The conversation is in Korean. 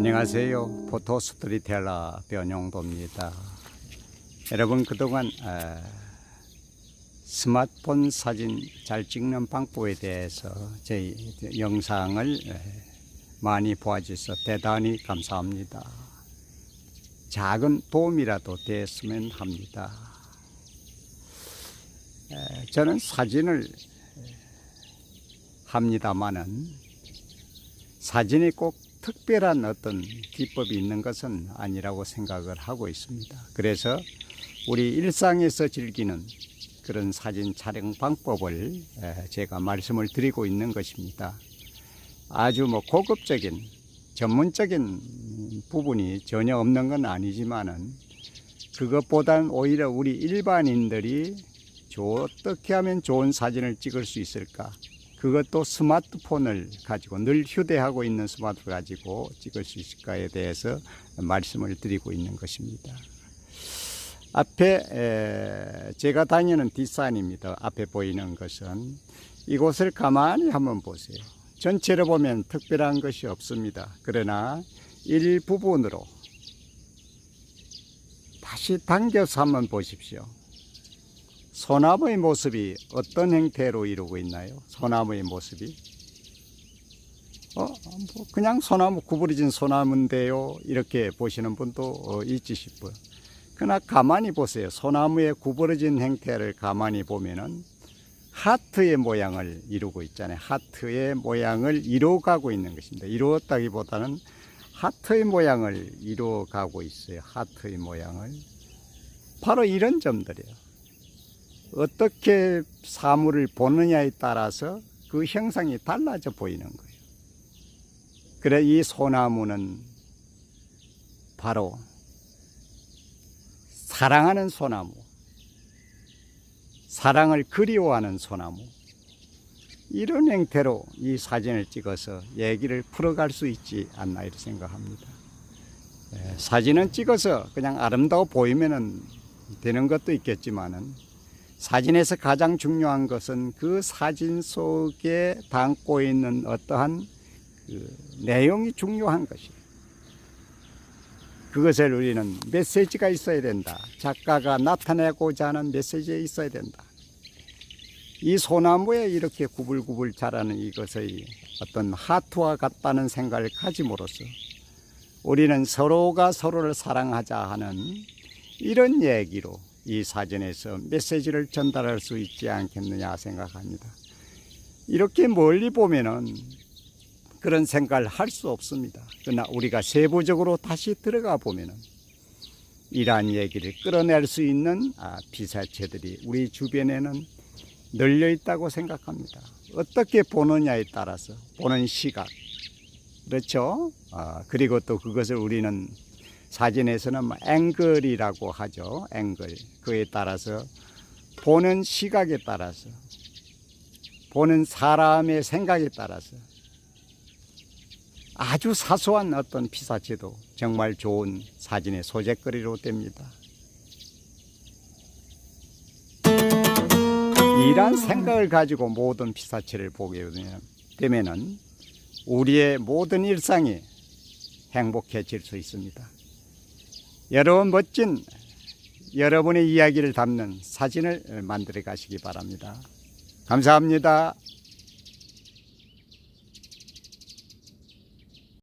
안녕하세요. 포토 스토리텔러 변용도입니다. 여러분 그동안 에, 스마트폰 사진 잘 찍는 방법에 대해서 저희 영상을 에, 많이 보아주셔서 대단히 감사합니다. 작은 도움이라도 됐으면 합니다. 에, 저는 사진을 에, 합니다마는 사진이 꼭 특별한 어떤 기법이 있는 것은 아니라고 생각을 하고 있습니다. 그래서 우리 일상에서 즐기는 그런 사진 촬영 방법을 에, 제가 말씀을 드리고 있는 것입니다. 아주 뭐 고급적인 전문적인 부분이 전혀 없는 건 아니지만은 그것보다는 오히려 우리 일반인들이 조- 어떻게 하면 좋은 사진을 찍을 수 있을까? 그것도 스마트폰을 가지고 늘 휴대하고 있는 스마트폰을 가지고 찍을 수 있을까에 대해서 말씀을 드리고 있는 것입니다. 앞에 에, 제가 다니는 뒷산입니다. 앞에 보이는 것은 이곳을 가만히 한번 보세요. 전체로 보면 특별한 것이 없습니다. 그러나 일부분으로 다시 당겨서 한번 보십시오. 소나무의 모습이 어떤 형태로 이루고 있나요? 소나무의 모습이 어, 뭐 그냥 소나무 구부러진 소나무인데요. 이렇게 보시는 분도 어, 있지 싶어요. 그러나 가만히 보세요. 소나무의 구부러진 형태를 가만히 보면은 하트의 모양을 이루고 있잖아요. 하트의 모양을 이루어가고 있는 것입니다. 이루었다기보다는 하트의 모양을 이루어가고 있어요. 하트의 모양을. 바로 이런 점들이에요. 어떻게 사물을 보느냐에 따라서 그 형상이 달라져 보이는 거예요. 그래 이 소나무는 바로 사랑하는 소나무, 사랑을 그리워하는 소나무. 이런 형태로 이 사진을 찍어서 얘기를 풀어갈 수 있지 않나 이렇게 생각합니다. 예, 사진은 찍어서 그냥 아름다워 보이면은 되는 것도 있겠지만은 사진에서 가장 중요한 것은 그 사진 속에 담고 있는 어떠한 그 내용이 중요한 것이에요. 그것을 우리는 메시지가 있어야 된다. 작가가 나타내고자 하는 메시지가 있어야 된다. 이 소나무에 이렇게 구불구불 자라는 이것의 어떤 하트와 같다는 생각을 가짐으로써 우리는 서로가 서로를 사랑하자 하는 이런 얘기로 이 사진에서 메시지를 전달할 수 있지 않겠느냐 생각합니다. 이렇게 멀리 보면은 그런 생각을 할 수 없습니다. 그러나 우리가 세부적으로 다시 들어가 보면은 이러한 얘기를 끌어낼 수 있는 아, 피사체들이 우리 주변에는 널려 있다고 생각합니다. 어떻게 보느냐에 따라서 보는 시각 그렇죠. 아, 그리고 또 그것을 우리는 사진에서는 뭐 앵글이라고 하죠. 앵글 그에 따라서 보는 시각에 따라서 보는 사람의 생각에 따라서 아주 사소한 어떤 피사체도 정말 좋은 사진의 소재거리로 됩니다. 이러한 생각을 가지고 모든 피사체를 보게 되면은 우리의 모든 일상이 행복해질 수 있습니다. 여러분 멋진 여러분의 이야기를 담는 사진을 만들어 가시기 바랍니다. 감사합니다.